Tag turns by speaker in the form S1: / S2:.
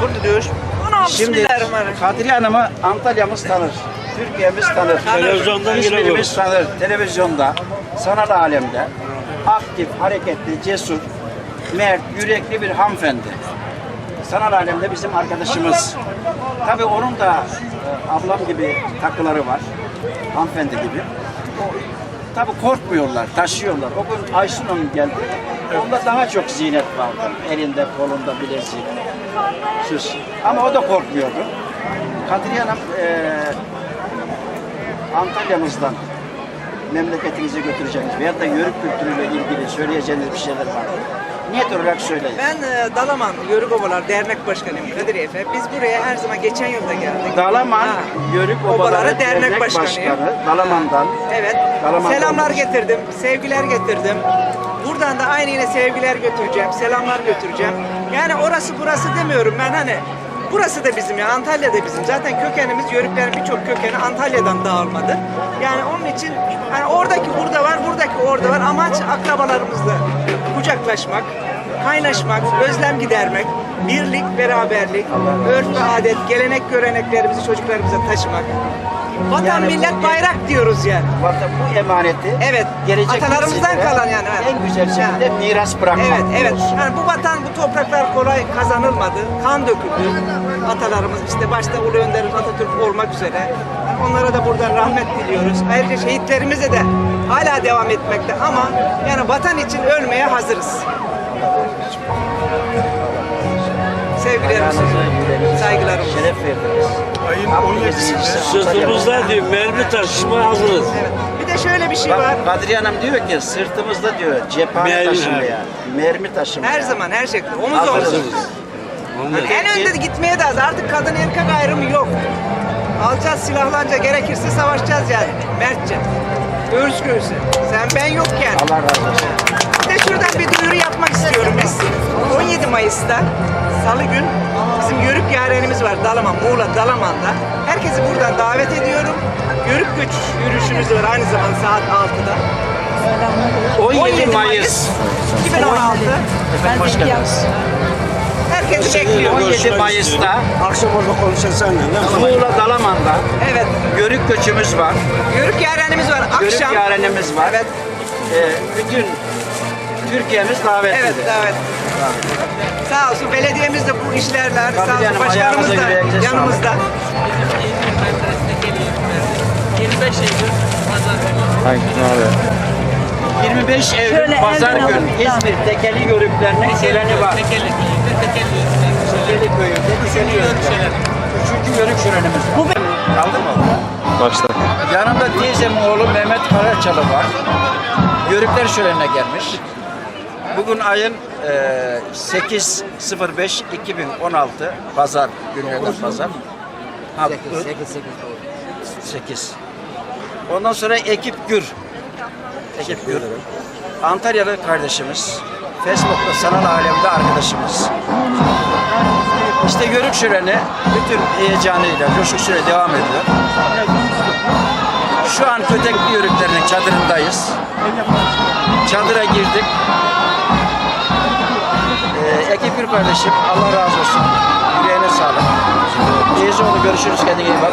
S1: kurtuluyor. Ona
S2: Şimdi
S1: bismillahirrahmanirrahim.
S2: Kadriye Hanım'ı Antalya'mız tanır. Türkiye'miz tanır.
S3: Televizyondan
S2: İzmir'imiz tanır. Televizyonda, sanal alemde aktif, hareketli, cesur, mert, yürekli bir hanımefendi. Sanal alemde bizim arkadaşımız. Tabii onun da e, ablam gibi takıları var. Hanımefendi gibi. O, tabii korkmuyorlar, taşıyorlar. O gün Aysun Hanım geldi. Onda daha çok zinet vardı. Elinde, kolunda bilezik, süs. Ama o da korkmuyordu. Kadriye Hanım e, Antalya'mızdan memleketinize götüreceğiniz veyahut da yörük kültürüyle ilgili söyleyeceğiniz bir şeyler var. Niyet olarak söyleyin.
S1: Ben e, Dalaman Yörük Obalar Dernek Başkanıyım Kadir Efe. Biz buraya her zaman geçen yılda geldik.
S2: Dalaman
S1: Ha.
S2: Yörük Obaları, Dernek, Başkanı, Dalaman'dan
S1: Evet.
S2: Dalaman'da
S1: Selamlar getirdim, sevgiler getirdim. Buradan da aynı yine sevgiler götüreceğim, selamlar götüreceğim. Yani orası burası demiyorum ben hani. Burası da bizim ya, Antalya da bizim. Zaten kökenimiz, Yörüklerin birçok kökeni Antalya'dan dağılmadı. Yani onun için hani oradaki burada var, buradaki orada var. Amaç akrabalarımızla kucaklaşmak, kaynaşmak, özlem gidermek, birlik, beraberlik, örf ve adet, gelenek göreneklerimizi çocuklarımıza taşımak. Vatan,
S2: Yani bu-
S1: millet, bayrak diyoruz yani.
S2: Vatan bu emaneti
S1: Evet.
S2: gelecek
S1: Atalarımızdan kalan yani, evet.
S2: en güzel şekilde
S1: Yani.
S2: miras bırakmak
S1: Evet, evet.
S2: diyoruz.
S1: Yani bu vatan, bu topraklar kolay kazanılmadı. Kan döküldü. Atalarımız işte başta Ulu Önderimiz Atatürk olmak üzere. Onlara da buradan rahmet diliyoruz. Ayrıca şehitlerimize de hala devam etmekte ama yani vatan için ölmeye hazırız. Sevgilerimi sunuyorum. Saygılarımı.
S2: Şeref verdiniz.
S3: Ayın
S2: Hakkınızı
S3: 17'sinde
S2: yiyeceğiz.
S3: sırtımızda diyor mermi taşıma hazırız.
S1: Evet. Bir de şöyle bir şey var.
S2: Bak Kadriye Hanım diyor ki sırtımızda diyor cephane
S3: Mermi,
S2: taşımaya, mermi taşımaya.
S1: Her zaman her şekilde. Omuz
S2: Hazırız.
S1: omuz.
S3: Ondan.
S1: En önde gitmeye de az. Artık kadın erkek ayrımı yok. Alacağız silahlanca gerekirse savaşacağız yani. Mertçe. Göğüs göğüse. Sen ben yokken.
S2: Allah razı olsun.
S1: De şuradan bir duyuru yapmak istiyorum biz. 17 Mayıs'ta Salı gün bizim Yörük yarenimiz var Dalaman, Muğla Dalaman'da. Herkesi buradan davet ediyorum. Yörük göç yürüyüşümüz var aynı zamanda saat 6'da.
S2: 17, Mayıs.
S1: 2016.
S2: Efendim hoş geldiniz.
S1: Herkesi bekliyorum.
S2: 17 Mayıs'ta
S3: Akşam orada konuşursan ne?
S2: Muğla Dalaman'da
S1: Evet.
S2: Yörük göçümüz var.
S1: Yörük yarenimiz var akşam.
S2: Yörük yarenimiz var.
S1: Evet.
S2: Ee, bütün Türkiye'miz davetlidir.
S1: Evet, evet. Sağ olsun belediyemiz de bu işlerler. Sağ
S2: Tabii
S1: olsun
S2: canım,
S1: başkanımız
S2: ayağınıza
S1: da yanımızda.
S2: 25 Eylül Pazar günü İzmir Tekeli Yörüklerinin geleni var. Tekeli köyünde Tekeli Yörükler. Üçüncü Yörük şölenimiz var. Bu Kaldı mı?
S4: Başla.
S2: Yanımda teyzemin oğlu Mehmet Karaçalı var. Yörükler şölenine gelmiş. Bugün ayın e, 8.05.2016 Pazar günlerden Pazar. Ha, 8, 8, 8. Ondan sonra Ekip Gür. Ekip Gür. Antalyalı kardeşimiz. Facebook'ta sanal alemde arkadaşımız. İşte Yörük şöleni bütün heyecanıyla, coşkusuyla devam ediyor. Şu an Kötekli Yörüklerinin çadırındayız. Çadıra kardeşim, Allah razı olsun. Yüreğine sağlık. Teyze oğlu görüşürüz kendine iyi bak.